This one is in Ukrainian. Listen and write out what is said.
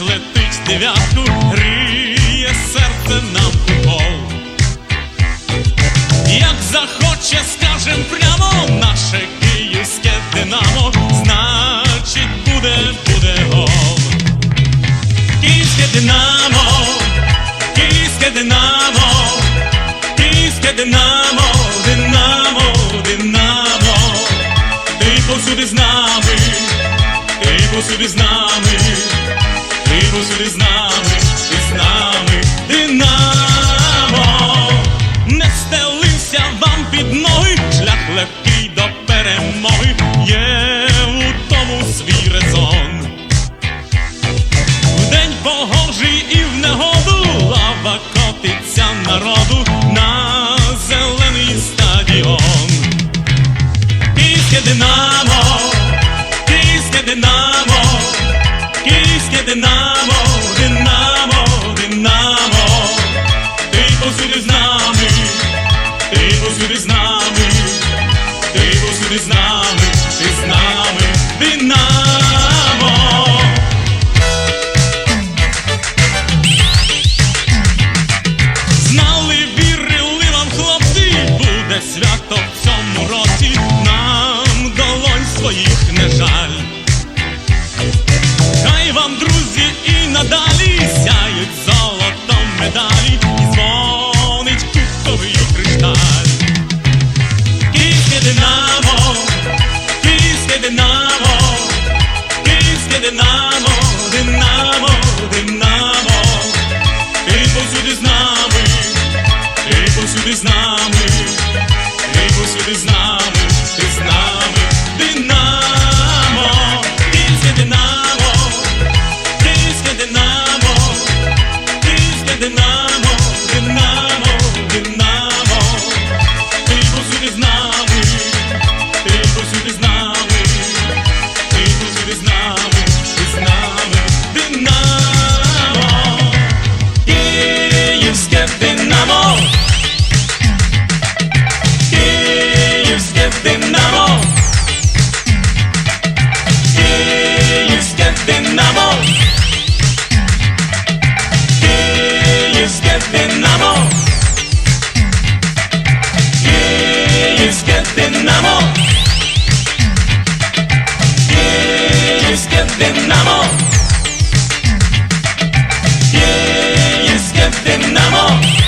летить дев'ятку, гріє серце нам укол. Як захоче, скажем прямо, наше київське динамо, значить буде, буде гол. Київське динамо, київське динамо, київське динамо, динамо, динамо, ти повсюди з нами, ти повсюди з нами, повсюди з нами, динамо, не стелився вам під ноги, шлях легкий до перемоги, є у тому свій резон. Вдень погожий і в негоду лава котиться народу на зелений стадіон. Київське динамо, київське динамо, динамо, динамо, динамо, ти повсюди з нами, ти повсюди з нами, ти повсюди з нами, ти з нами, динамо. Повсюди з нами, ти повсюди з нами, You Gdzie the Gehenamo?